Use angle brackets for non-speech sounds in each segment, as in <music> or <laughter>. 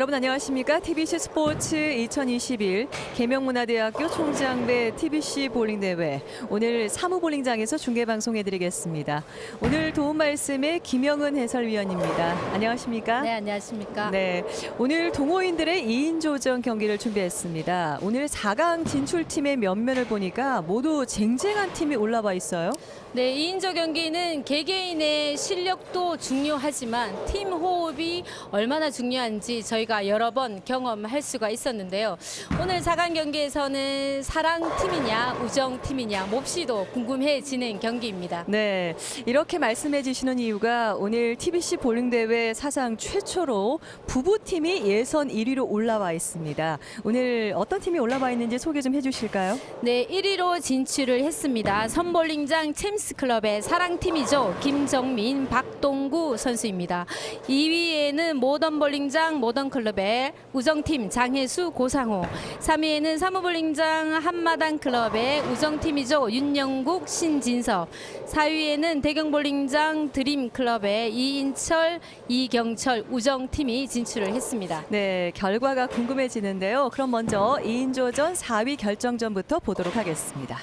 여러분 안녕하십니까? TBC 스포츠 2021 계명문화대학교 총장배 TBC 볼링 대회 오늘 사무볼링장에서 중계 방송해 드리겠습니다. 오늘 도움 말씀에 김영은 해설위원입니다. 안녕하십니까? 네, 안녕하십니까. 네, 오늘 동호인들의 2인 조정 경기를 준비했습니다. 오늘 4강 진출팀의 면면을 보니까 모두 쟁쟁한 팀이 올라와 있어요. 네, 2인조 경기는 개개인의 실력도 중요하지만 팀 호흡이 얼마나 중요한지 저희가 여러 번 경험할 수가 있었는데요. 오늘 4강 경기에서는 사랑팀이냐 우정팀이냐 몹시도 궁금해지는 경기입니다. 네, 이렇게 말씀해 주시는 이유가 오늘 TBC 볼링 대회 사상 최초로 부부 팀이 예선 1위로 올라와 있습니다. 오늘 어떤 팀이 올라와 있는지 소개 좀 해주실까요? 네, 1위로 진출을 했습니다. 선볼링장 챔스 클럽의 사랑팀이죠. 김정민, 박동구 선수입니다. 2위에는 모던 볼링장 모던 클럽의 우정팀 장혜수, 고상호. 3위에는 사무볼링장 한마당 클럽의 우정팀이죠. 윤영국, 신진섭. 4위에는 대경볼링장 드림 클럽의 이인철, 이경철 우정팀이 진출을 했습니다. 네, 결과가 궁금해지는데요. 그럼 먼저 2인조전 4위 결정전부터 보도록 하겠습니다.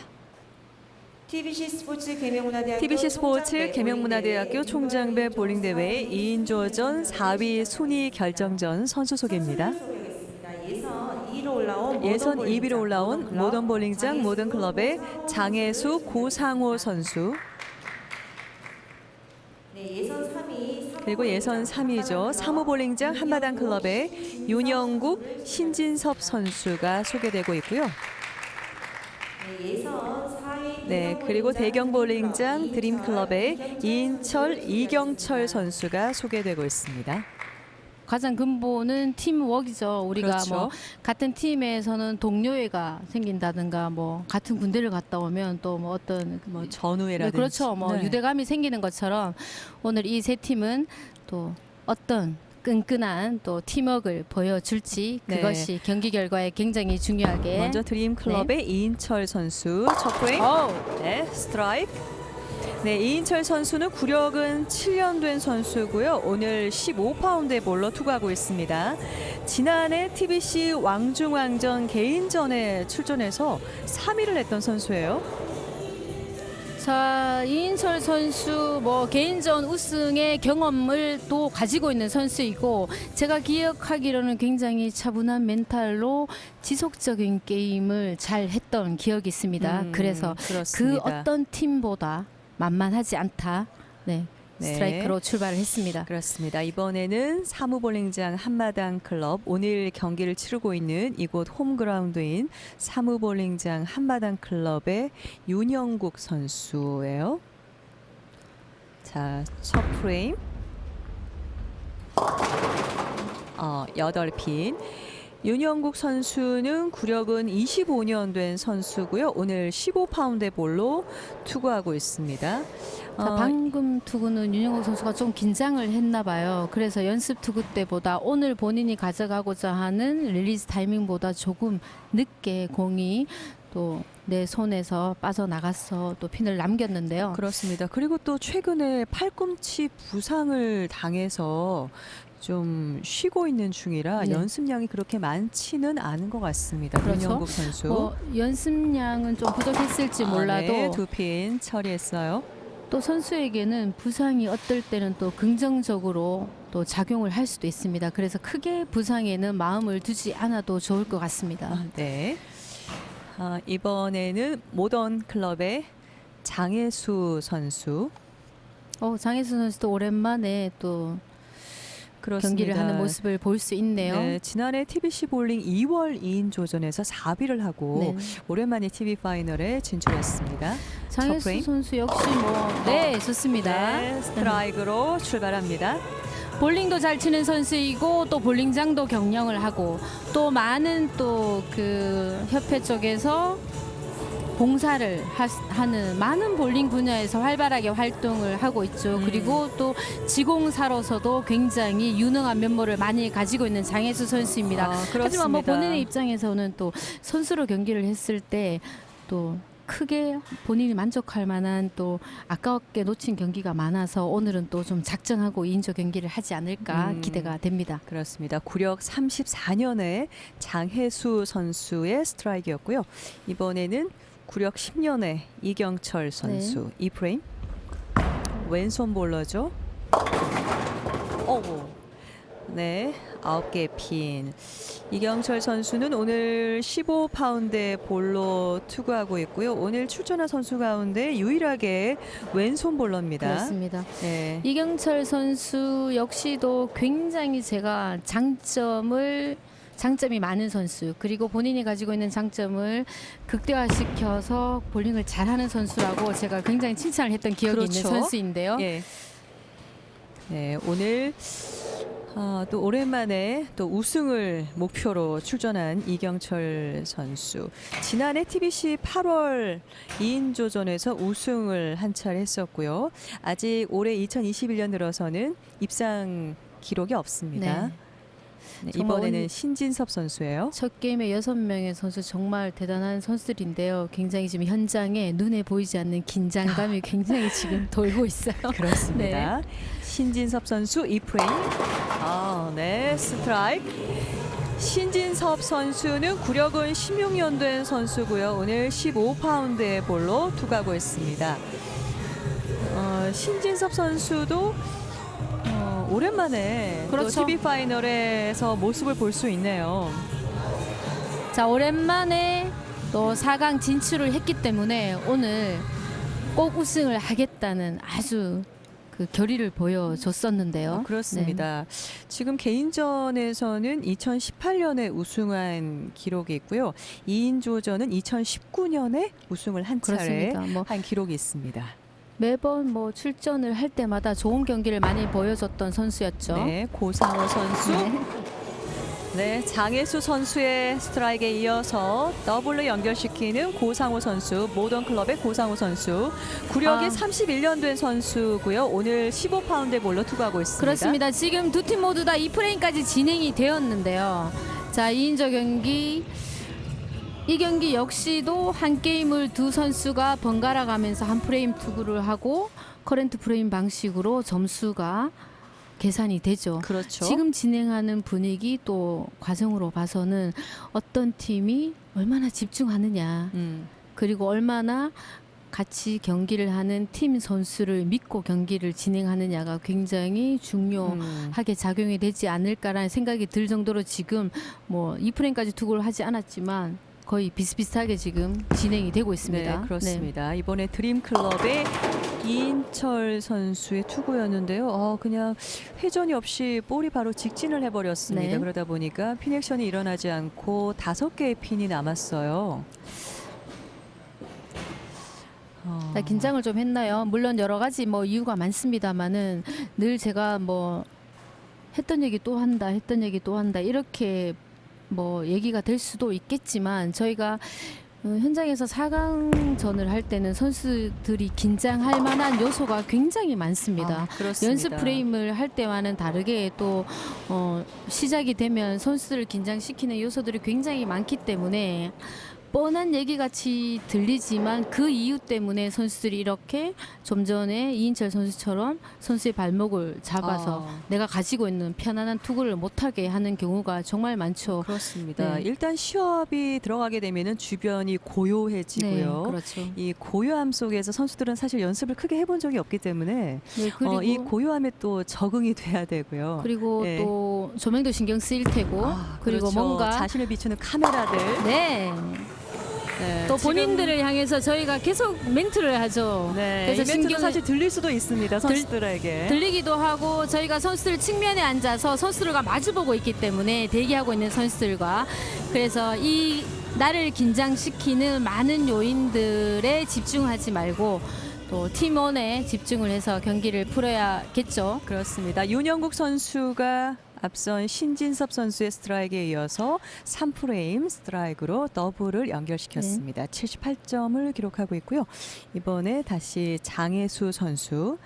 TBC 스포츠 계명문화대학교 TBC 스포츠 총장배 계명문화대학교 볼링대회. 총장배 볼링 대회 2인조전 4위 순위 결정전 선수 소개입니다. 예선 2위로 올라온 예선 모던 2위로 올라온 모던 모던 볼링장 모던 클럽의 장혜수 고상호 선수. 네, 예선 3위 그리고 예선 3위죠. 사무 볼링장 한마당 클럽의 윤영국 신진섭 선수가 소개되고 있고요. 네, 예선 4위 네 그리고 대경 볼링장 드림 클럽의 이인철 이경철 선수가 소개되고 있습니다. 가장 근본은 팀워크이죠. 우리가 그렇죠. 뭐 같은 팀에서는 동료애가 생긴다든가 뭐 같은 군대를 갔다 오면 또 뭐 어떤 뭐 네, 전우회라든지 그렇죠. 뭐 네. 유대감이 생기는 것처럼 오늘 이 세 팀은 또 어떤 끈끈한 또 팀워크를 보여줄지 네. 그것이 경기 결과에 굉장히 중요하게 먼저 드림 클럽의 이인철 선수 첫 프레임 어우, 네, 스트라이크. 네, 이인철 선수는 구력은 7년 된 선수고요. 오늘 15파운드의 볼로 투구하고 있습니다. 지난해 TBC 왕중왕전 개인전에 출전해서 3위를 했던 선수예요. 자 이인철 선수 뭐 개인전 우승의 경험을 또 가지고 있는 선수이고 제가 기억하기로는 굉장히 차분한 멘탈로 지속적인 게임을 잘 했던 기억이 있습니다. 음, 그래서 그렇습니다. 그 어떤 팀보다 만만하지 않다. 네. 네. 스트라이크로 출발을 했습니다. 그렇습니다. 이번에는 사무볼링장 한마당 클럽 오늘 경기를 치르고 있는 이곳 홈그라운드인 사무볼링장 한마당 클럽의 윤영국 선수예요. 자, 첫 프레임. 어, 8핀. 윤영국 선수는 구력은 25년 된 선수고요. 오늘 15파운드의 볼로 투구하고 있습니다. 자, 어, 방금 투구는 윤영호 선수가 좀 긴장을 했나 봐요. 그래서 연습 투구 때보다 오늘 본인이 가져가고자 하는 릴리즈 타이밍보다 조금 늦게 공이 또 내 손에서 빠져나가서 또 핀을 남겼는데요. 그렇습니다. 그리고 또 최근에 팔꿈치 부상을 당해서 좀 쉬고 있는 중이라 네. 연습량이 그렇게 많지는 않은 것 같습니다. 그렇죠. 윤영국 선수. 뭐 연습량은 좀 부족했을지 아, 몰라도 네, 두핀 처리했어요. 또 선수에게는 부상이 어떨 때는 또 긍정적으로 또 작용을 할 수도 있습니다. 그래서 크게 부상에는 마음을 두지 않아도 좋을 것 같습니다. 아, 네. 아, 이번에는 모던 클럽의 장혜수 선수. 어, 장혜수 선수도 오랜만에 또 그렇습니다. 경기를 하는 모습을 볼 수 있네요. 네, 지난해 TBC 볼링 2월 2인 조전에서 4위를 하고 네. 오랜만에 TV 파이널에 진출했습니다. 첫 장혜수. 선수 역시 뭐 네 좋습니다. 네, 스트라이크로 출발합니다. 볼링도 잘 치는 선수이고 또 볼링장도 경영을 하고 또 많은 또 그 협회 쪽에서 봉사를 하, 는 많은 볼링 분야에서 활발하게 활동을 하고 있죠. 음. 그리고 또 지공사로서도 굉장히 유능한 면모를 많이 가지고 있는 장혜수 선수입니다. 아, 하지만 뭐 그렇습니다. 본인의 입장에서는 또 선수로 경기를 했을 때 또 크게 본인이 만족할 만한 또 아깝게 놓친 경기가 많아서 오늘은 또 좀 작정하고 2인조 경기를 하지 않을까 음. 기대가 됩니다. 그렇습니다. 구력 34년의 장혜수 선수의 스트라이크였고요. 이번에는 구력 10년의 이경철 선수 이 프레임 왼손 볼러죠. 어, 네, 아홉 개 핀. 이경철 선수는 오늘 15파운드의 볼로 투구하고 있고요. 오늘 출전한 선수 가운데 유일하게 왼손 볼러입니다. 그렇습니다. 네. 이경철 선수 역시도 굉장히 제가 장점을 장점이 많은 선수 그리고 본인이 가지고 있는 장점을 극대화시켜서 볼링을 잘하는 선수라고 제가 굉장히 칭찬을 했던 기억이 있는 그렇죠. 선수인데요. 예. 네, 오늘 아, 또 오랜만에 또 우승을 목표로 출전한 이경철 선수. 지난해 TBC 8월 2인조전에서 우승을 한 차례 했었고요. 아직 올해 2021년 들어서는 입상 기록이 없습니다. 네. 네, 이번에는 신진섭 선수예요. 첫 게임에 여섯 명의 선수 정말 대단한 선수들인데요. 굉장히 지금 현장에 눈에 보이지 않는 긴장감이 <laughs> 굉장히 지금 돌고 있어요. <laughs> 그렇습니다. 신진섭 선수 2프레임. 아, 네. 스트라이크. 신진섭 선수는 구력은 16년 된 선수고요. 오늘 15파운드의 볼로 투가고 있습니다. 어, 신진섭 선수도 어, 오랜만에 그렇죠. 또 TV 파이널에서 모습을 볼 수 있네요. 자 오랜만에 또 4강 진출을 했기 때문에 오늘 꼭 우승을 하겠다는 아주 그 결의를 보여줬었는데요. 어, 그렇습니다. 지금 개인전에서는 2018년에 우승한 기록이 있고요. 2인조전은 2019년에 우승을 한 네, 차례 그렇습니다. 뭐 한 기록이 있습니다. 매번 뭐 출전을 할 때마다 좋은 경기를 많이 보여줬던 선수였죠. 네, 고상호 선수. 네, 장혜수 선수의 스트라이크에 이어서 더블로 연결시키는 고상호 선수, 모던 클럽의 고상호 선수. 구력이 아. 31년 된 선수고요. 오늘 15파운드의 볼로 투구하고 있습니다. 그렇습니다. 지금 두 팀 모두 다 2프레임까지 진행이 되었는데요. 자, 2인조 경기 이 경기 역시도 한 게임을 두 선수가 번갈아 가면서 한 프레임 투구를 하고 커렌트 프레임 방식으로 점수가 계산이 되죠. 그렇죠. 지금 진행하는 분위기 또 과정으로 봐서는 어떤 팀이 얼마나 집중하느냐 음. 그리고 얼마나 같이 경기를 하는 팀 선수를 믿고 경기를 진행하느냐가 굉장히 중요하게 음. 작용이 되지 않을까라는 생각이 들 정도로 지금 뭐 2프레임까지 투구를 하지 않았지만 거의 비슷비슷하게 지금 진행이 되고 있습니다. 네, 그렇습니다. 이번에 드림클럽의 이인철 선수의 투구였는데요. 어, 그냥 회전이 없이 볼이 바로 직진을 해버렸습니다. 네. 그러다 보니까 핀 액션이 일어나지 않고 다섯 개의 핀이 남았어요. 어, 자, 긴장을 좀 했나요? 물론 여러 가지 뭐 이유가 많습니다만은 늘 제가 뭐 했던 얘기 또 한다, 했던 얘기 또 한다 이렇게 뭐 얘기가 될 수도 있겠지만 저희가 어, 현장에서 4강전을 할 때는 선수들이 긴장할 만한 요소가 굉장히 많습니다. 아. 연습 프레임을 할 때와는 다르게 또 어, 시작이 되면 선수들을 긴장시키는 요소들이 굉장히 많기 때문에 뻔한 얘기 같이 들리지만 그 이유 때문에 선수들이 이렇게 좀 전에 이인철 선수처럼 선수의 발목을 잡아서 아. 내가 가지고 있는 편안한 투구를 못하게 하는 경우가 정말 많죠. 그렇습니다. 네. 일단 시합이 들어가게 되면은 주변이 고요해지고요. 네, 그렇죠. 이 고요함 속에서 선수들은 사실 연습을 크게 해본 적이 없기 때문에 네, 어, 이 고요함에 또 적응이 돼야 되고요. 그리고 네. 또 조명도 신경 쓰일 테고 아, 그리고 그렇죠. 뭔가 자신을 비추는 카메라들 네. 네, 또 본인들을 향해서 저희가 계속 멘트를 하죠. 네, 그래서 이 신경을- 사실 들릴 수도 있습니다 선수들에게 들 리기도 하고 저희가 선수들 측면에 앉아서 선수들과 마주보고 있기 때문에 대기하고 있는 선수들과 그래서 이 나를 긴장시키는 많은 요인들에 집중하지 말고 또 팀원에 집중을 해서 경기를 풀어야겠죠. 그렇습니다 윤영국 선수가 앞선 신진섭 선수의 스트라이크에 이어서 3프레임 스트라이크로 더블을 연결시켰습니다. 네. 78점을 기록하고 있고요. 이번에 다시 장혜수 선수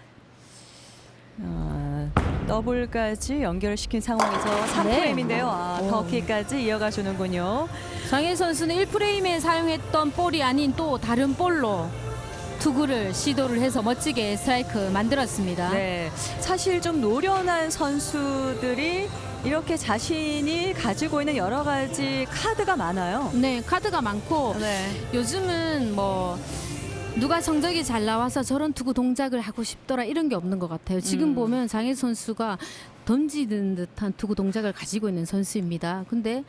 어, 더블까지 연결시킨 상황에서 3프레임인데요. 아, 오. 더키까지 이어가주는군요. 장혜 선수는 1프레임에 사용했던 볼이 아닌 또 다른 볼로 투구를 시도를 해서 멋지게 스트라이크 만들었습니다. 네, 사실 좀 노련한 선수들이 이렇게 자신이 가지고 있는 여러 가지 카드가 많아요. 네, 카드가 많고 네. 요즘은 뭐 누가 성적이 잘 나와서 저런 투구 동작을 하고 싶더라 이런 게 없는 것 같아요. 지금 음. 보면 장혜 선수가 던지는 듯한 투구 동작을 가지고 있는 선수입니다. 근데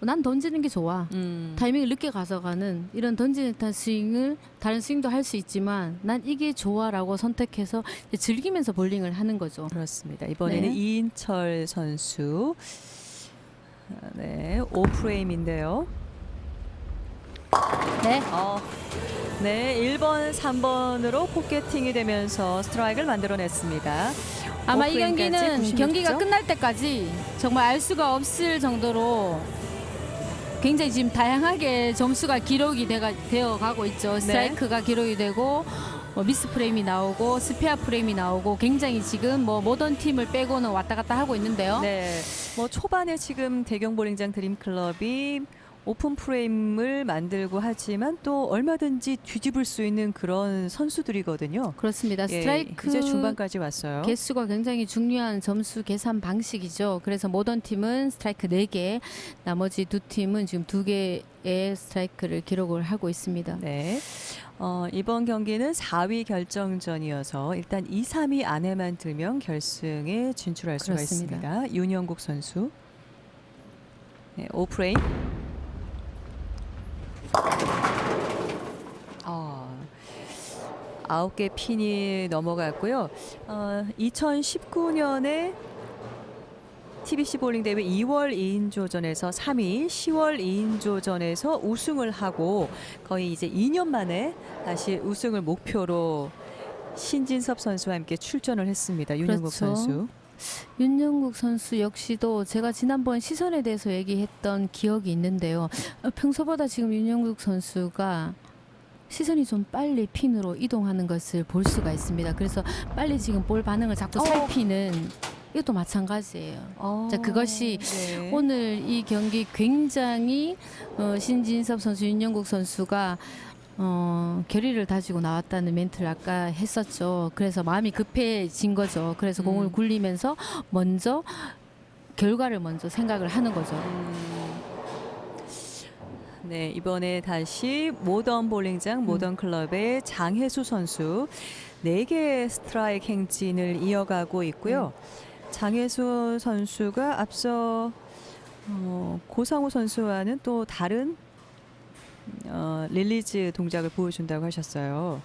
난 던지는 게 좋아. 음. 타이밍을 늦게 가져가는 이런 던지는 듯한 스윙을 다른 스윙도 할 수 있지만 난 이게 좋아라고 선택해서 즐기면서 볼링을 하는 거죠. 그렇습니다. 이번에는 네. 이인철 선수. 아, 네, 5프레임인데요. 네. 어, 네, 1번, 3번으로 포켓팅이 되면서 스트라이크를 만들어냈습니다. 아마 이 경기는 96 경기가 점. 끝날 때까지 정말 알 수가 없을 정도로 굉장히 지금 다양하게 점수가 기록이 되가, 되어 가고 네. 있죠. 스트라이크가 기록이 되고 뭐 미스 프레임이 나오고 스페어 프레임이 나오고 굉장히 지금 뭐 모던 팀을 빼고는 왔다 갔다 하고 있는데요. 네, 뭐 초반에 지금 대경 볼링장 드림클럽이 오픈 프레임을 만들고 하지만 또 얼마든지 뒤집을 수 있는 그런 선수들이거든요. 그렇습니다. 예, 스트라이크 이제 중반까지 왔어요. 개수가 굉장히 중요한 점수 계산 방식이죠. 그래서 모던 팀은 스트라이크 4개, 나머지 두 팀은 지금 2개의 스트라이크를 기록을 하고 있습니다. 네. 어, 이번 경기는 4위 결정전이어서 일단 2, 3위 안에만 들면 결승에 진출할 수가 그렇습니다. 있습니다. 윤영국 선수. 네, 5프레임. 어, 아홉 개 핀이 넘어갔고요. 어, 2019년에 TBC 볼링 대회 2월 2인조전에서 3위, 10월 2인조전에서 우승을 하고 거의 이제 2년 만에 다시 우승을 목표로 신진섭 선수와 함께 출전을 했습니다. 윤영국 그렇죠. 선수. 윤영국 선수 역시도 제가 지난번 시선에 대해서 얘기했던 기억이 있는데요. 어, 평소보다 지금 윤영국 선수가 시선이 좀 빨리 핀으로 이동하는 것을 볼 수가 있습니다. 그래서 빨리 지금 볼 반응을 자꾸 어. 살피는 이것도 마찬가지예요. 어, 자, 그것이 네. 오늘 이 경기 굉장히 어, 신진섭 선수, 윤영국 선수가 어, 결의를 다지고 나왔다는 멘트를 아까 했었죠. 그래서 마음이 급해진 거죠. 그래서 음. 공을 굴리면서 먼저 결과를 먼저 생각을 하는 거죠. 음, 네 이번에 다시 모던 볼링장 모던 클럽의 장혜수 선수 네 개의 스트라이크 행진을 이어가고 있고요. 장혜수 선수가 앞서 어, 고상우 선수와는 또 다른 어, 릴리즈 동작을 보여준다고 하셨어요.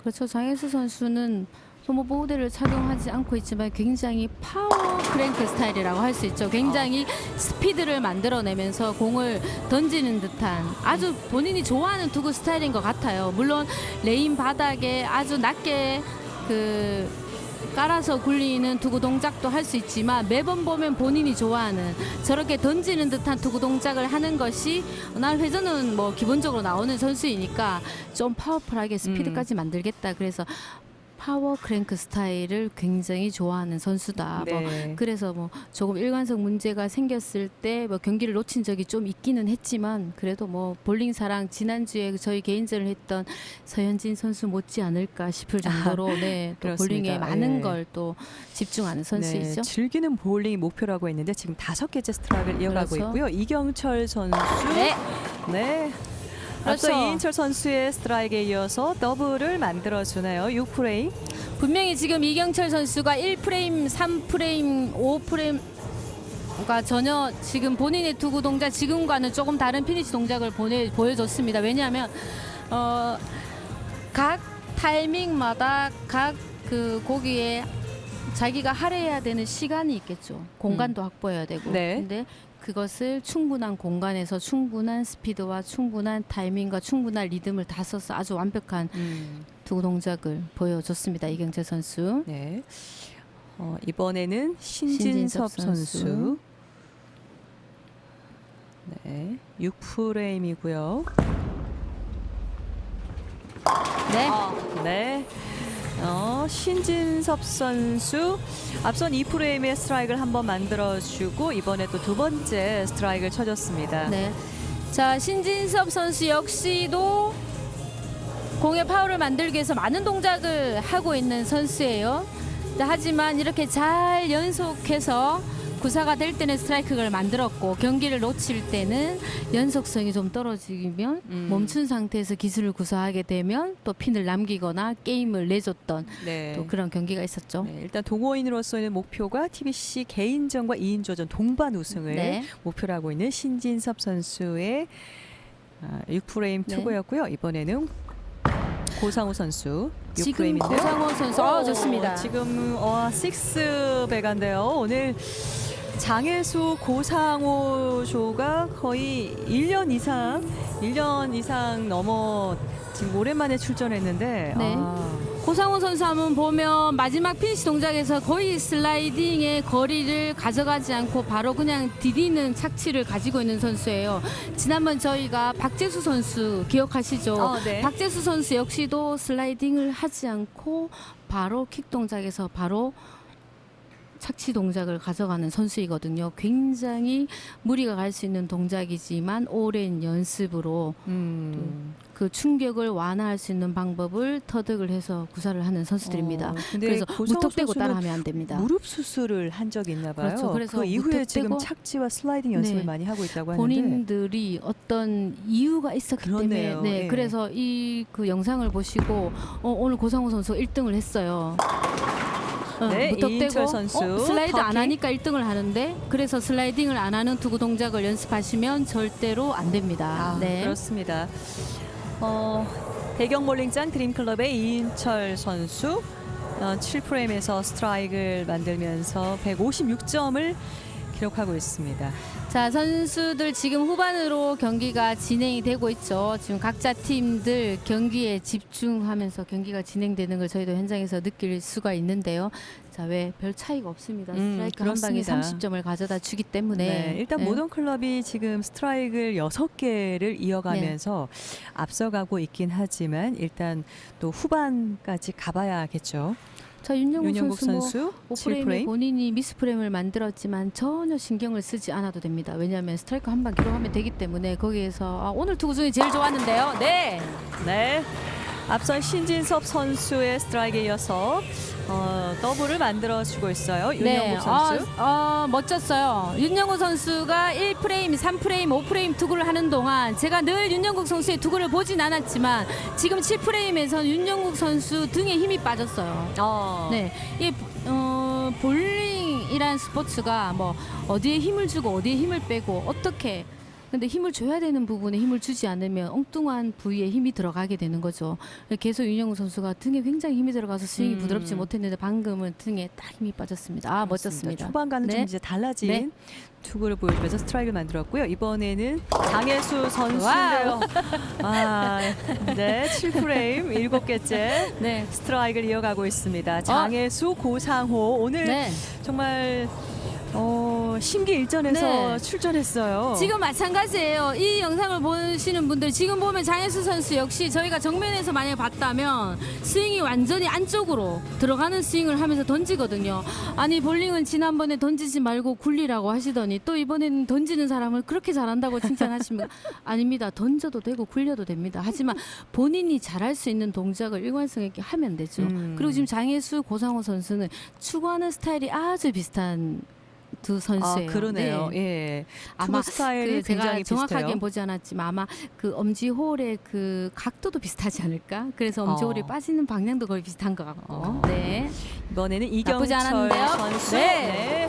그렇죠. 장혜수 선수는 소모 보호대를 착용하지 않고 있지만 굉장히 파워 크랭크 스타일이라고 할 수 있죠. 굉장히 스피드를 만들어내면서 공을 던지는 듯한 아주 본인이 좋아하는 투구 스타일인 것 같아요. 물론 레인 바닥에 아주 낮게 그 깔아서 굴리는 투구 동작도 할 수 있지만 매번 보면 본인이 좋아하는 저렇게 던지는 듯한 투구 동작을 하는 것이 난 회전은 뭐 기본적으로 나오는 선수이니까 좀 파워풀하게 스피드까지 만들겠다. 그래서 파워 크랭크 스타일을 굉장히 좋아하는 선수다. 뭐 네. 그래서 뭐 조금 일관성 문제가 생겼을 때 뭐 경기를 놓친 적이 좀 있기는 했지만 그래도 뭐 볼링 사랑 지난주에 저희 개인전을 했던 서현진 선수 못지 않을까 싶을 정도로 네, 또 그렇습니다. 볼링에 많은 예. 걸또 집중하는 선수이죠. 네, 즐기는 볼링이 목표라고 했는데 지금 다섯 개째 스트라이크를 이어가고 그렇죠. 있고요. 이경철 선수. 네. 네. 앞서 그렇죠. 이인철 선수의 스트라이크에 이어서 더블을 만들어주네요. 6프레임. 분명히 지금 이경철 선수가 1프레임, 3프레임, 5프레임 가 전혀 지금 본인의 투구 동작 지금과는 조금 다른 피니시 동작을 보내, 보여줬습니다. 왜냐하면 어, 각 타이밍마다 각 그 고기에 자기가 할애해야 되는 시간이 있겠죠. 공간도 확보해야 되고. 네. 근데 그것을 충분한 공간에서 충분한 스피드와 충분한 타이밍과 충분한 리듬을 다 써서 아주 완벽한 음, 투구 동작을 보여줬습니다. 이경철 선수. 네. 어, 이번에는 신진섭, 신진섭 선수. 선수. 네. 6프레임이고요. 네. 네. 어, 신진섭 선수 앞선 2프레임의 스트라이크를 한 번 만들어주고 이번에 또 두 번째 스트라이크를 쳐줬습니다. 네. 자, 신진섭 선수 역시도 공의 파울을 만들기 위해서 많은 동작을 하고 있는 선수예요. 자, 하지만 이렇게 잘 연속해서 구사가 될 때는 스트라이크를 만들었고 경기를 놓칠 때는 연속성이 좀 떨어지면 음. 멈춘 상태에서 기술을 구사하게 되면 또 핀을 남기거나 게임을 내줬던 네. 또 그런 경기가 있었죠. 네, 일단 동호인으로서의 목표가 TBC 개인전과 2인조전 동반 우승을 네. 목표로 하고 있는 신진섭 선수의 아, 6프레임 네. 투구였고요. 이번에는 고상우 선수 지금 6프레임인데요. 고상호 선수 어, 좋습니다. 지금 어, 식스 배가인데요. 오늘 장혜수 고상호 조가 거의 1년 이상 1년 이상 넘어 지금 오랜만에 출전했는데 네. 아, 고상호 선수 한번 보면 마지막 피니시 동작에서 거의 슬라이딩의 거리를 가져가지 않고 바로 그냥 디디는 착취를 가지고 있는 선수예요. 지난번 저희가 박재수 선수 기억하시죠? 어, 네. 박재수 선수 역시도 슬라이딩을 하지 않고 바로 킥 동작에서 바로 착취 동작을 가져가는 선수이거든요. 굉장히 무리가 갈 수 있는 동작이지만 오랜 연습으로 음. 그 충격을 완화할 수 있는 방법을 터득을 해서 구사를 하는 선수들입니다. 어, 그래서 무턱대고 따라하면 안 됩니다. 무릎 수술을 한 적이 있나 봐요. 그렇죠. 그래서 그 이후에 지금 무턱대고 착지와 슬라이딩 연습을 네. 많이 하고 있다고 하는데 본인들이 어떤 이유가 있었기 그렇네요. 때문에 네, 예. 그래서 이 그 영상을 보시고 어, 오늘 고상호 선수 1등을 했어요. 어, 네, 이인철 선수, 어, 슬라이드 안 터키. 하니까 1등을 하는데 그래서 슬라이딩을 안 하는 투구 동작을 연습하시면 절대로 안 됩니다. 아, 네. 그렇습니다. 어, 대경 볼링장 드림클럽의 이인철 선수 어, 7프레임에서 스트라이크를 만들면서 156점을 기록하고 있습니다. 자 선수들 지금 후반으로 경기가 진행이 되고 있죠. 지금 각자 팀들 경기에 집중하면서 경기가 진행되는 걸 저희도 현장에서 느낄 수가 있는데요. 자 왜 별 차이가 없습니다. 음, 스트라이크 한 방에 그렇습니다. 30점을 가져다 주기 때문에 네, 일단 네. 모던 클럽이 지금 스트라이크를 6개를 이어가면서 앞서가고 있긴 하지만 일단 또 후반까지 가봐야겠죠. 자 윤영욱, 윤영국 선수, 뭐 선수 7프레임. 본인이 미스프레임을 만들었지만 전혀 신경을 쓰지 않아도 됩니다. 왜냐하면 스트라이크 한 방 기록하면 되기 때문에 거기에서 아, 오늘 투구 중에 제일 좋았는데요. 네. 네. 앞선 신진섭 선수의 스트라이크에 이어서 어, 더블을 만들어주고 있어요. 윤영국 선수. 아, 어, 멋졌어요. 윤영국 선수가 1프레임, 3프레임, 5프레임 투구를 하는 동안 제가 늘 윤영국 선수의 투구를 보진 않았지만 지금 7프레임에서 윤영국 선수 등에 힘이 빠졌어요. 어. 네, 이 어, 볼링이란 스포츠가 뭐 어디에 힘을 주고 어디에 힘을 빼고 어떻게 근데 힘을 줘야 되는 부분에 힘을 주지 않으면 엉뚱한 부위에 힘이 들어가게 되는 거죠. 계속 윤영우 선수가 등에 굉장히 힘이 들어가서 스윙이 음. 부드럽지 못했는데 방금은 등에 딱 힘이 빠졌습니다. 아 그렇습니다. 멋졌습니다. 초반과는 좀 네. 이제 달라진 네. 투구를 보여주면서 스트라이크를 만들었고요. 이번에는 장혜수 선수인데요. 아, 네, 7프레임 7개째 네. 스트라이크를 이어가고 있습니다. 장혜수, 고상호 오늘 네. 정말 어, 심기일전에서 네. 출전했어요. 지금 마찬가지예요. 이 영상을 보시는 분들 지금 보면 장혜수 선수 역시 저희가 정면에서 만약에 봤다면 스윙이 완전히 안쪽으로 들어가는 스윙을 하면서 던지거든요. 아니 볼링은 지난번에 던지지 말고 굴리라고 하시더니 또 이번에는 던지는 사람을 그렇게 잘한다고 칭찬하십니까? <laughs> 아닙니다. 던져도 되고 굴려도 됩니다. 하지만 본인이 잘할 수 있는 동작을 일관성 있게 하면 되죠. 음. 그리고 지금 장혜수 고상호 선수는 추구하는 스타일이 아주 비슷한 두 아, 선수예요. 그러네요. 네. 예. 아마 스타일이 그 제가 굉장히 정확하게. 보지 않았지만 아마 그 엄지 홀의 그 각도도 비슷하지 않을까? 그래서 엄지 어. 홀이 빠지는 방향도 거의 비슷한 것 같고. 어. 네. 이번에는 이경철? 선수. 네. 네.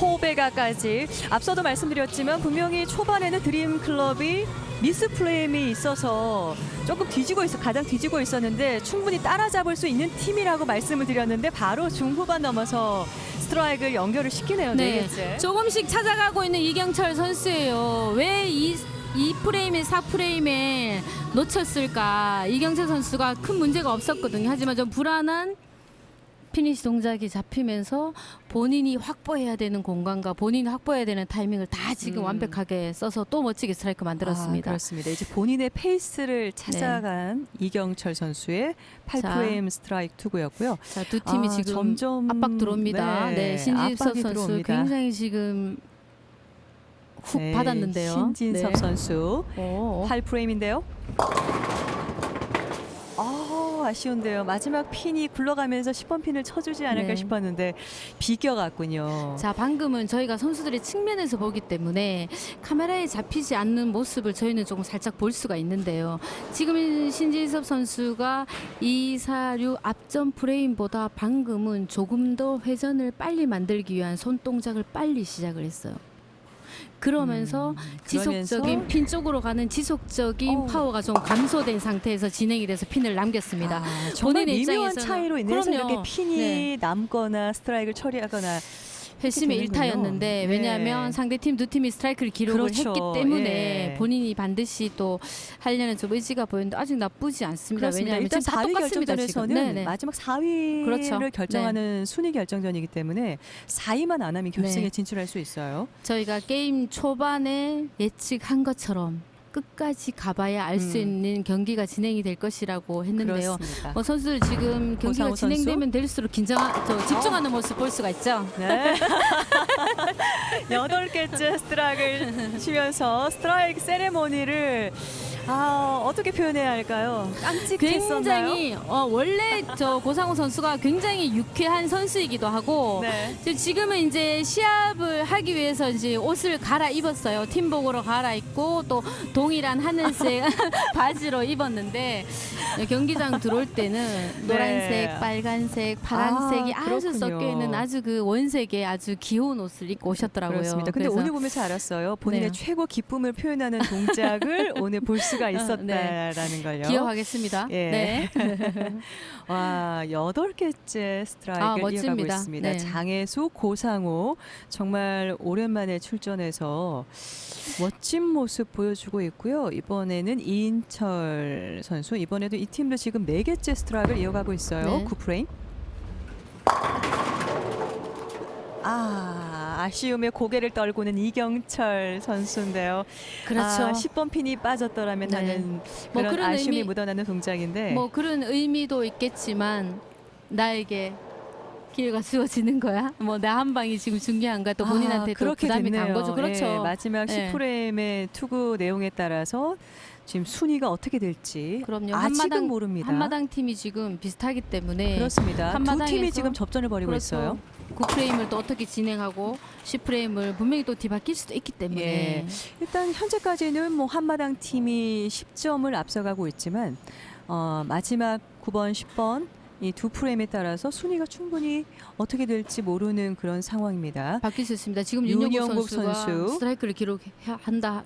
포베가까지 앞서도 말씀드렸지만 분명히 초반에는 드림 클럽이 미스 플레임이 있어서 조금 뒤지고 있어 가장 뒤지고 있었는데 충분히 따라잡을 수 있는 팀이라고 말씀을 드렸는데 바로 중후반 넘어서 스트라이크를 연결을 시키네요. 네. 네. 조금씩 찾아가고 있는 이경철 선수예요. 왜이 이 프레임에 4프레임에 놓쳤을까? 이경철 선수가 큰 문제가 없었거든요. 하지만 좀 불안한 피니시 동작이 잡히면서 본인이 확보해야 되는 공간과 본인이 확보해야 되는 타이밍을 다 지금 음. 완벽하게 써서 또 멋지게 스트라이크 아, 만들었습니다. 그렇습니다. 이제 본인의 페이스를 찾아간 이경철 선수의 8프레임 스트라이크 투구였고요. 자, 두 팀이 아, 지금 점점 압박 들어옵니다. 네, 신진섭 압박이 선수 들어옵니다. 굉장히 지금 훅 네, 받았는데요. 신진섭 네. 선수 오, 8프레임인데요. 아, 아쉬운데요. 마지막 핀이 굴러가면서 10번 핀을 쳐주지 않을까 네. 싶었는데 비껴갔군요. 자, 방금은 저희가 선수들의 측면에서 보기 때문에 카메라에 잡히지 않는 모습을 저희는 조금 살짝 볼 수가 있는데요. 지금 신진섭 선수가 2, 4, 6 앞전 프레임보다 방금은 조금 더 회전을 빨리 만들기 위한 손 동작을 빨리 시작을 했어요. 그러면서 음, 지속적인 핀 쪽으로 가는 지속적인 어우. 파워가 좀 감소된 상태에서 진행이 돼서 핀을 남겼습니다. 아, 정말 본인의 미묘한 입장에서는- 차이로 인해서 그럼요. 이렇게 핀이 네. 남거나 스트라이크를 처리하거나 회심의 되는군요. 일타였는데 네. 왜냐하면 상대 팀 두 팀이 스트라이크를 기록을 그렇죠. 했기 때문에 예. 본인이 반드시 또 하려는 좀 의지가 보였는데 아직 나쁘지 않습니다. 그렇습니다. 왜냐하면 일단 지금 다 4위 똑같습니다. 결정전에서는 지금. 네네. 마지막 4위를 그렇죠. 결정하는 순위 결정전이기 때문에 4위만 안 하면 결승에 네. 진출할 수 있어요. 저희가 게임 초반에 예측한 것처럼 끝까지 가봐야 알수 음. 있는 경기가 진행이 될 것이라고 했는데요. 그렇습니다. 어, 선수들 지금 경기가 고상우 선수? 진행되면 될수록 긴장, 저 집중하는 모습 볼 수가 있죠. 네. <laughs> 여덟 개째 스트라이크를 치면서 스트라이크 세레모니를 아, 어떻게 표현해야 할까요? 깜찍했었나요? 굉장히 어, 원래 저 고상우 선수가 굉장히 유쾌한 선수이기도 하고 네. 지금 지금은 이제 시합을 하기 위해서 이제 옷을 갈아 입었어요. 팀복으로 갈아 입고 또 동일한 하늘색 <laughs> <laughs> 바지로 입었는데 경기장 들어올 때는 노란색, 빨간색, 파란색이 아, 아, 주 그렇군요. 섞여 있는 아주 그 원색의 아주 귀여운 옷을 입고 오셨더라고요. 그렇습니다. 근데 그래서 오늘 보면서 알았어요. 본인의 네. 최고 기쁨을 표현하는 동작을 <laughs> 오늘 볼 수가 있었다라는 걸요. 기억하겠습니다. 예. 네. <laughs> 와 여덟 개째 스트라이크를 아, 이어가고 멋집니다. 있습니다. 네. 장혜수, 고상호 정말 오랜만에 출전해서 멋진 모습 보여주고 있고요. 이번에는 이인철 선수 이번에도 이 팀도 지금 네 개째 스트라이크를 이어가고 있어요. 네. 9프레임. 아 아쉬움에 고개를 떨고는 이경철 선수인데요. 그렇죠. 아, 10번 핀이 빠졌더라면 네. 하는 뭐 그런 그런 아쉬움이 의미- 묻어나는 동작인데. 뭐 그런 의미도 있겠지만 나에게 기회가 <laughs> 주어지는 거야. 뭐 나 한 방이 지금 중요한가 또 본인한테 또 그렇게 부담이 간. 거죠. 그렇죠. 예, 마지막 네. 10프레임의 투구 내용에 따라서 지금 순위가 어떻게 될지 그럼요. 아직은 한마당 모릅니다. 한마당 팀이 지금 비슷하기 때문에 그렇습니다. 두 한마당에서 팀이 지금 접전을 벌이고 그렇죠. 있어요. 9프레임을 또 어떻게 진행하고 10프레임을 분명히 또 뒤바뀔 수도 있기 때문에 예. 일단 현재까지는 뭐 한마당 팀이 10점을 앞서가고 있지만 어, 마지막 9번, 10번 이 두 프레임에 따라서 순위가 충분히 어떻게 될지 모르는 그런 상황입니다. 바뀔 수 있습니다. 지금 윤영국 윤영국 선수가 선수. 스트라이크를 기록한다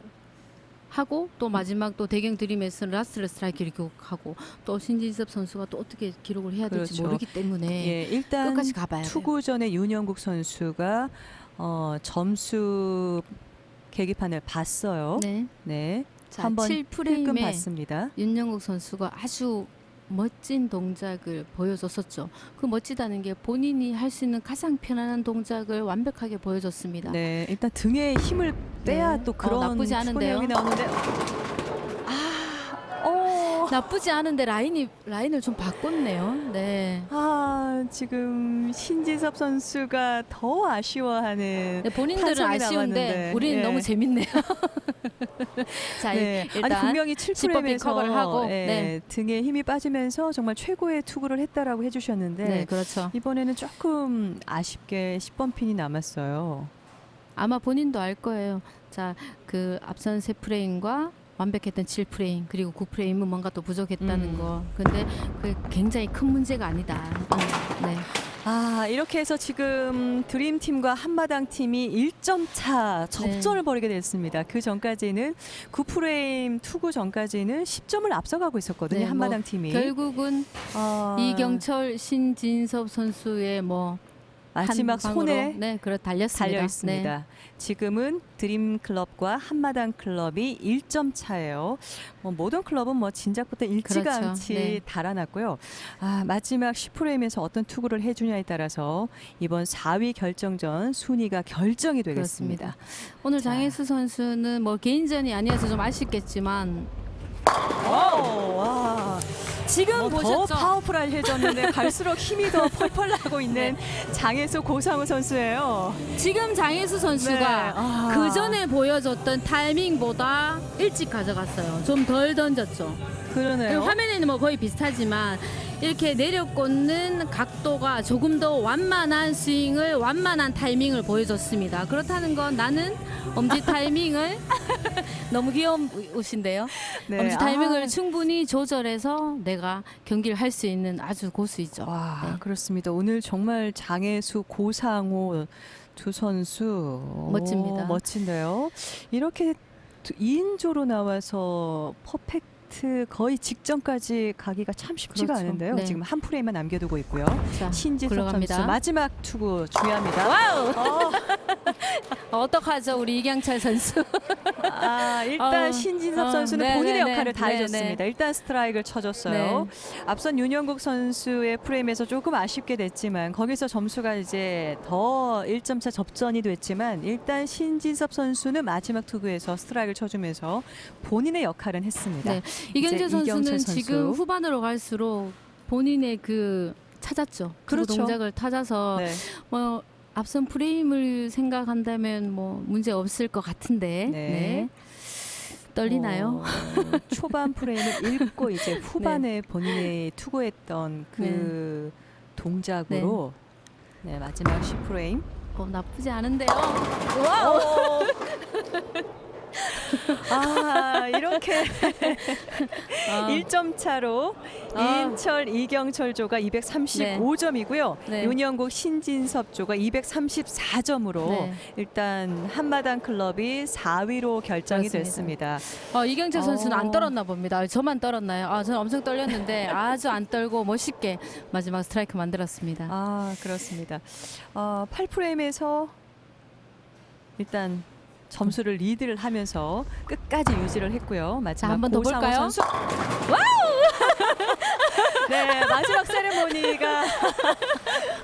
하고 또 마지막 또 대경 드림에서 라스트 스트라이크를 기록하고 또 신진섭 선수가 또 어떻게 기록을 해야 될지 그렇죠. 모르기 때문에 예, 일단 끝까지 가봐야 돼요. 투구 전에 윤영국 선수가 어, 점수 계기판을 봤어요. 네. 네. 자, 한번 7프레임에 힐끔 봤습니다. 윤영국 선수가 아주 멋진 동작을 보여줬었죠. 그 멋지다는 게 본인이 할 수 있는 가장 편안한 동작을 완벽하게 보여줬습니다. 네, 일단 등에 힘을 빼야 네. 또 어, 그런 나쁘지 않은데요. 나오는데 아, 어, 나쁘지 않은데 라인이 라인을 좀 바꿨네요. 네. 아 지금 신지섭 선수가 더 아쉬워하는 네, 본인들은 판정이 아쉬운데 나왔는데, 우리는 예. 너무 재밌네요. <laughs> 자, 네. 일단 아니 분명히 10번 핀 7프레임에서 커버를 하고, 예, 네. 등에 힘이 빠지면서 정말 최고의 투구를 했다라고 해주셨는데 네, 그렇죠. 이번에는 조금 아쉽게 10번 핀이 남았어요. 아마 본인도 알 거예요. 자, 그 앞선 세 프레임과 완벽했던 7프레임 그리고 9프레임은 뭔가 또 부족했다는 음. 거. 근데 그 굉장히 큰 문제가 아니다. 음, 네. 아 이렇게 해서 지금 드림 팀과 한마당 팀이 1점 차 접전을 벌이게 됐습니다. 그 전까지는 9프레임 투구 전까지는 10점을 앞서가고 있었거든요. 네, 한마당 뭐 팀이. 결국은 아, 이경철, 신진섭 선수의 뭐 마지막 방으로, 손에 네, 그렇 달렸습니다. 달려 네. 있습니다. 지금은 드림 클럽과 한마당 클럽이 1점 차예요. 뭐 모든 클럽은 뭐 진작부터 일찌감치 그렇죠. 네. 달아났고요. 아, 마지막 10프레임에서 어떤 투구를 해주냐에 따라서 이번 4위 결정전 순위가 결정이 되겠습니다. 오늘 자. 장혜수 선수는 뭐 개인전이 아니어서 좀 아쉽겠지만 오, 와. 지금 뭐더 보셨죠? 파워풀해졌는데 <laughs> 갈수록 힘이 더 펄펄 나고 있는 장혜수 고상우 선수예요. 지금 장혜수 선수가 네. 아. 그 전에 보여줬던 타이밍보다 일찍 가져갔어요. 좀 덜 던졌죠. 그러네요. 화면에는 뭐 거의 비슷하지만 이렇게 내려꽂는 각도가 조금 더 완만한 스윙을 완만한 타이밍을 보여줬습니다. 그렇다는 건 나는 엄지 <laughs> 타이밍을 너무 귀여우신데요. 네. 엄지 타이밍을 아. 충분히 조절해서 내가 경기를 할 수 있는 아주 고수이죠. 와 네. 그렇습니다. 오늘 정말 장혜수, 고상호 두 선수 멋집니다. 오, 멋진데요. 이렇게 2인조로 나와서 퍼펙트 거의 직전까지 가기가 참 쉽지가 그렇죠. 않은데요. 네. 지금 한 프레임만 남겨두고 있고요. 자, 신지섭 굴러갑니다. 선수 마지막 투구 중요합니다. 와우! 어, <laughs> 어떡하죠, 우리 이경철 선수? 아, 일단 어, 신진섭 어, 선수는 네, 본인의 네, 역할을 네, 다 네, 해줬습니다. 일단 스트라이크를 쳐줬어요. 앞선 윤영국 선수의 프레임에서 조금 아쉽게 됐지만 거기서 점수가 이제 더 1점 차 접전이 됐지만 일단 신진섭 선수는 마지막 투구에서 스트라이크를 쳐주면서 본인의 역할은 했습니다. 네. 이경철 선수는 이경철 선수. 지금 후반으로 갈수록 본인의 그 찾았죠. 그 그렇죠. 동작을 찾아서 네. 뭐 앞선 프레임을 생각한다면 뭐 문제 없을 것 같은데. 네. 네. 떨리나요? 어, 초반 프레임을 <laughs> 읽고 이제 후반에 본인이 투구했던 그 동작으로 네. 마지막 10프레임 어, 나쁘지 않은데요. <laughs> 아 이렇게 아, 1점 차로 아. 이인철 이경철 조가 235점이고요. 네. 윤영국 신진섭 조가 234점으로 네. 일단 한마당 클럽이 4위로 결정이 그렇습니다. 됐습니다. 어, 이경철 선수는 어. 안 떨었나 봅니다. 저만 떨었나요? 아, 저는 엄청 떨렸는데 아주 안 떨고 멋있게 마지막 스트라이크 만들었습니다. 아 그렇습니다. 어, 8프레임에서 일단 점수를 리드를 하면서 끝까지 유지를 했고요. 마지막 자, 한번더 고상호 볼까요? 선수. 네 마지막 세레모니가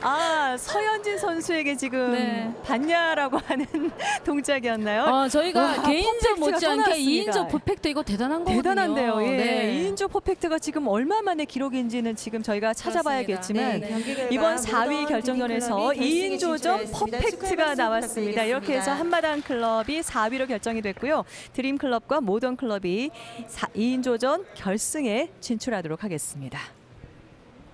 아 서현진 선수에게 지금 네. 봤냐라고 하는 <laughs> 동작이었나요? 어, 저희가 와, 개인전 퍼펙트가 못지않게 떠났습니다. 2인조 퍼펙트 이거 대단한 거거든요. 대단한데요. 예. 네. 2인조 퍼펙트가 지금 얼마 만의 기록인지는 지금 저희가 찾아봐야겠지만 네, 결과 이번 모던 4위 드림 결정전에서 클럽이 결승에 2인조전 진출하였습니다. 퍼펙트가 나왔습니다. 이렇게 해서. 한마당 클럽이 4위로 결정이 됐고요. 드림 클럽과 모던 클럽이 2인조전 결승에 진출하도록 하겠습니다.